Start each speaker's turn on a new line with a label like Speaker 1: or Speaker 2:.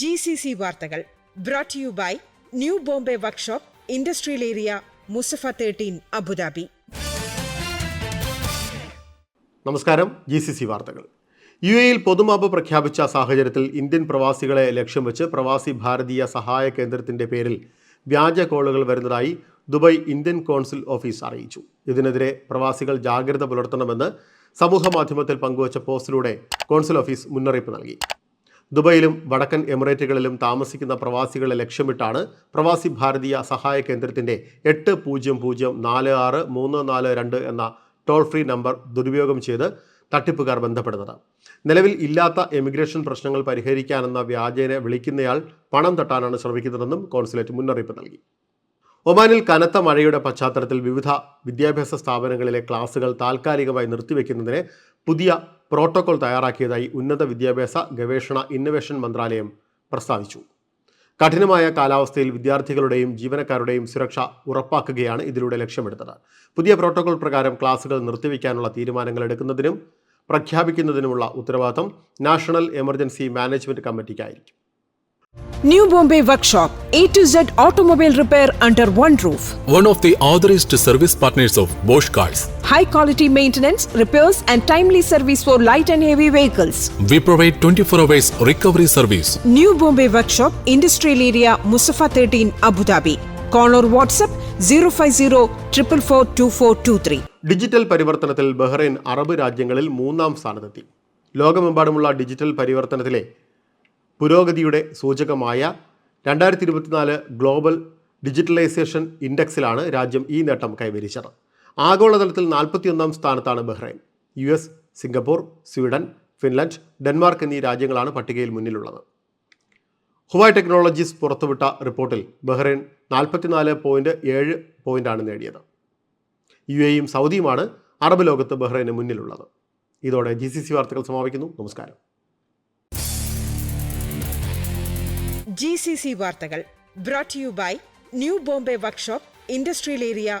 Speaker 1: G C C വാർത്തകൾ brought you by new Bombay workshop industrial area Musaffah thirteen Abu Dhabi
Speaker 2: നമസ്കാരം G C C വാർത്തകൾ. U എയിൽ പൊതുമാപ്പ് പ്രഖ്യാപിച്ച സാഹചര്യത്തിൽ ഇന്ത്യൻ പ്രവാസികളെ ലക്ഷ്യം വെച്ച് പ്രവാസി ഭാരതീയ സഹായ കേന്ദ്രത്തിന്റെ പേരിൽ വ്യാജ കോളുകൾ വരുന്നതായി ദുബായ് ഇന്ത്യൻ കോൺസുൽ ഓഫീസ് അറിയിച്ചു. ഇതിനെതിരെ പ്രവാസികൾ ജാഗ്രത പുലർത്തണമെന്ന് സമൂഹ മാധ്യമത്തിൽ പങ്കുവച്ച പോസ്റ്റിലൂടെ കോൺസുൽ ഓഫീസ് മുന്നറിയിപ്പ് നൽകി. ദുബൈയിലും വടക്കൻ എമിറേറ്റുകളിലും താമസിക്കുന്ന പ്രവാസികളെ ലക്ഷ്യമിട്ടാണ് പ്രവാസി ഭാരതീയ സഹായ കേന്ദ്രത്തിന്റെ എട്ട് പൂജ്യം പൂജ്യം നാല് ആറ് മൂന്ന് നാല് രണ്ട് എന്ന ടോൾ ഫ്രീ നമ്പർ ദുരുപയോഗം ചെയ്ത് തട്ടിപ്പുകാർ ബന്ധപ്പെടുന്നത്. നിലവിൽ ഇല്ലാത്ത എമിഗ്രേഷൻ പ്രശ്നങ്ങൾ പരിഹരിക്കാനെന്ന വ്യാജേനെ വിളിക്കുന്നയാൾ പണം തട്ടാനാണ് ശ്രമിക്കുന്നതെന്നും കോൺസുലേറ്റ് മുന്നറിയിപ്പ് നൽകി. ഒമാനിൽ കനത്ത മഴയുടെ പശ്ചാത്തലത്തിൽ വിവിധ വിദ്യാഭ്യാസ സ്ഥാപനങ്ങളിലെ ക്ലാസുകൾ താൽക്കാലികമായി നിർത്തിവെക്കുന്നതിന് പുതിയ പ്രോട്ടോകോൾ തയ്യാറാക്കിയതായി ഉന്നത വിദ്യാഭ്യാസ ഗവേഷണ ഇന്നൊവേഷൻ മന്ത്രാലയം പ്രസ്താവിച്ചു. കഠിനമായ കാലാവസ്ഥയിൽ വിദ്യാർത്ഥികളുടെയും ജീവനക്കാരുടെയും സുരക്ഷ ഉറപ്പാക്കുകയാണ് ഇതിലൂടെ ലക്ഷ്യമിടുന്നത്. പുതിയ പ്രോട്ടോകോൾ പ്രകാരം ക്ലാസുകൾ നിർത്തിവെക്കാനുള്ള തീരുമാനങ്ങൾ എടുക്കുന്നതിനും പ്രഖ്യാപിക്കുന്നതിനുമുള്ള ഉത്തരവാദിത്തം നാഷണൽ എമർജൻസി മാനേജ്മെന്റ് കമ്മിറ്റിക്കായിരിക്കും.
Speaker 1: New Bombay workshop A to Z automobile repair under one roof.
Speaker 3: One of the authorized service partners of Bosch Cars.
Speaker 1: High quality maintenance, repairs, and timely service for light and heavy vehicles.
Speaker 3: We provide 24 hours recovery service.
Speaker 1: New Bombay Workshop, Industrial Area, Musafa 13, Abu Dhabi. Call or WhatsApp 050 444 2423.
Speaker 2: Digital പരിവർത്തനത്തിൽ Bahrain Arab രാജ്യങ്ങളിൽ മൂന്നാം സ്ഥാനത്തെത്തി ലോകമെമ്പാടുമുള്ള digital പരിവർത്തനത്തിലെ പുരോഗതിയുടെ സൂചകമായ രണ്ടായിരത്തി ഇരുപത്തിനാല് global digitalisation ഇൻഡെക്സിലാണ് രാജ്യം ഈ നേട്ടം കൈവരിച്ചത് ആഗോളതലത്തിൽ നാൽപ്പത്തിയൊന്നാം സ്ഥാനത്താണ് Bahrain. U S Singapore Sweden Finland Denmark എന്നീ രാജ്യങ്ങളാണ് പട്ടികയിൽ മുന്നിലുള്ളത്. ഹുവായ് ടെക്നോളജീസ് പുറത്തുവിട്ട റിപ്പോർട്ടിൽ ബഹ്റൈൻ നാൽപ്പത്തിനാല് പോയിന്റ് ഏഴ് പോയിന്റാണ് നേടിയത്. യു എയും സൗദിയുമാണ് അറബ് ലോകത്ത് ബഹ്റൈന് മുന്നിലുള്ളത്. ഇതോടെ ജി സി സി വാർത്തകൾ സമാപിക്കുന്നു. നമസ്കാരം.
Speaker 1: ജി സി സി വാർത്തകൾ brought you by new Bombay workshop industrial area